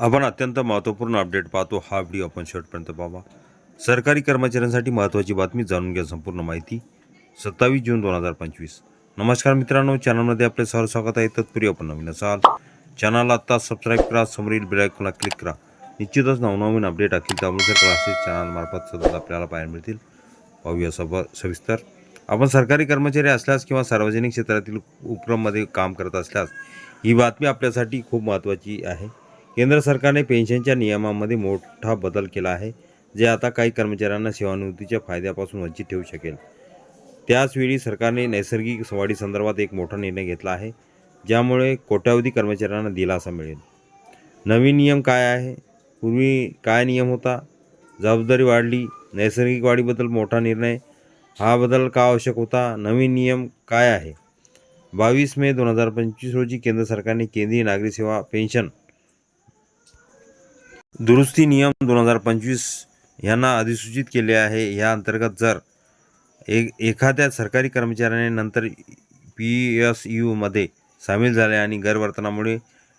आपण अत्यंत महत्त्वपूर्ण अपडेट पाहतो. हा व्हिडिओ आपण शेवटपर्यंत पाहावा सरकारी कर्मचाऱ्यांसाठी महत्त्वाची बातमी जाणून घ्या संपूर्ण माहिती. सत्तावीस जून दोन हजार पंचवीस. नमस्कार मित्रांनो चॅनलमध्ये आपले सर स्वागत आहे. तत्पूर्वी आपण नवीन असाल चॅनलला आत्ता सबस्क्राईब करा समोरील बेलायकॉनला क्लिक करा. निश्चितच नवनवीन अपडेट असतील त्यामुळे क्लासेस चॅनलमार्फत सतत आपल्याला पाहायला मिळतील. पाहूया सब सविस्तर. आपण सरकारी कर्मचारी असल्यास किंवा सार्वजनिक क्षेत्रातील उपक्रममध्ये काम करत असल्यास ही बातमी आपल्यासाठी खूप महत्त्वाची आहे. केंद्र सरकारने पेन्शनच्या नियमामध्ये मोठा बदल केला आहे जे आता काही कर्मचाऱ्यांना सेवानिवृत्तीच्या फायद्यापासून वंचित ठेवू शकेल. त्याचवेळी सरकारने नैसर्गिक संवाढीसंदर्भात एक मोठा निर्णय घेतला आहे ज्यामुळे कोट्यावधी कर्मचाऱ्यांना दिलासा मिळेल. नवीन नियम काय आहे? पूर्वी काय नियम होता? जबाबदारी वाढली नैसर्गिक वाढीबद्दल मोठा निर्णय हा बदल का आवश्यक होता? नवीन नियम काय आहे? बावीस मे दोन हजार पंचवीस रोजी केंद्र सरकारने केंद्रीय नागरी सेवा पेन्शन दुरुस्ती नियम दोन हजार पंचवीस यांना अधिसूचित केले आहे. या अंतर्गत जर एक एखाद्या सरकारी कर्मचाऱ्याने नंतर पी एस यूमध्ये सामील झाले आणि गैरवर्तनामुळे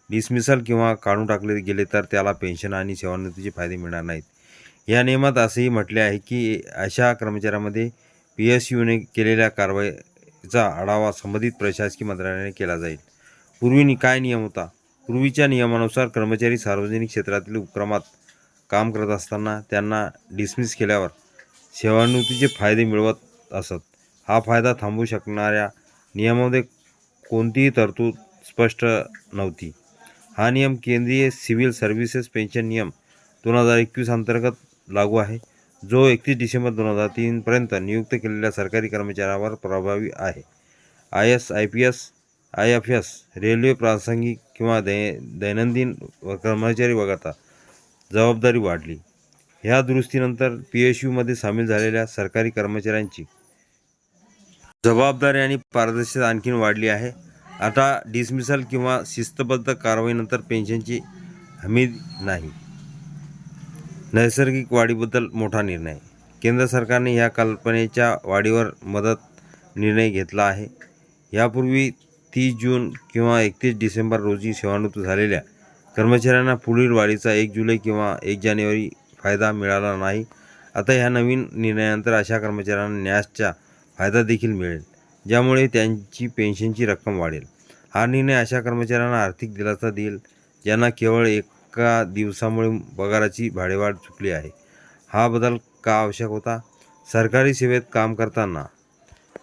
डिसमिसल किंवा काढून टाकले गेले तर त्याला पेन्शन आणि सेवानिवृत्तीचे फायदे मिळणार नाहीत. या नियमात असेही म्हटले आहे की अशा कर्मचाऱ्यामध्ये पी एस यूने केलेल्या कारवाईचा आढावा संबंधित प्रशासकीय मंत्रालयाने केला जाईल. पूर्वी काय नियम होता? पूर्वीच्या नियमानुसार कर्मचारी सार्वजनिक क्षेत्रातील उपक्रमात काम करत असताना त्यांना डिसमिस केल्यावर सेवानिवृत्तीचे फायदे मिळवत असत. हा फायदा थांबवू शकणाऱ्या नियमामध्ये कोणतीही तरतूद स्पष्ट नव्हती. हा नियम केंद्रीय सिव्हिल सर्व्हिसेस पेन्शन नियम दोन हजार एकवीस अंतर्गत लागू आहे. जो एकतीस डिसेंबर दोन हजार तीनपर्यंत नियुक्त केलेल्या सरकारी कर्मचाऱ्यावर प्रभावी आहे. I S I P S I F S railway प्रासंगिक किंवा दै दैनंदिन व कर्मचारी वगळता जबाबदारी वाढली. ह्या दुरुस्तीनंतर पी एस यूमध्ये सामील झालेल्या सरकारी कर्मचाऱ्यांची जबाबदारी आणि पारदर्शकता आणखीन वाढली आहे. आता डिसमिसल किंवा शिस्तबद्ध कारवाईनंतर पेन्शनची हमी नाही. नैसर्गिक वाढीबद्दल मोठा निर्णय. केंद्र सरकारने ह्या कल्पनेच्या वाढीवर मदत निर्णय घेतला आहे. यापूर्वी तीस जून किंवा एकतीस डिसेंबर रोजी सेवानिवृत्त झालेल्या कर्मचाऱ्यांना पुढील वाढीचा एक जुलै किंवा एक जानेवारी फायदा मिळाला नाही. आता ह्या नवीन निर्णयानंतर अशा कर्मचाऱ्यांना न्यासचा फायदा देखील मिळेल ज्यामुळे त्यांची पेन्शनची रक्कम वाढेल. हा निर्णय अशा कर्मचाऱ्यांना आर्थिक दिलासा देईल ज्यांना केवळ एका दिवसामुळे पगाराची भाडेवाढ चुकली आहे. हा बदल का आवश्यक होता? सरकारी सेवेत काम करताना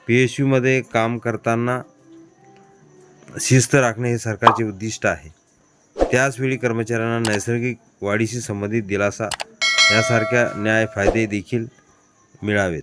पी एस यूमध्ये काम करताना शिस्त राखणे हे सरकारचे उद्दिष्ट आहे. त्याचवेळी कर्मचाऱ्यांना नैसर्गिक वाढीशी संबंधित दिलासा यासारख्या न्याय फायदे देखील मिळावेत.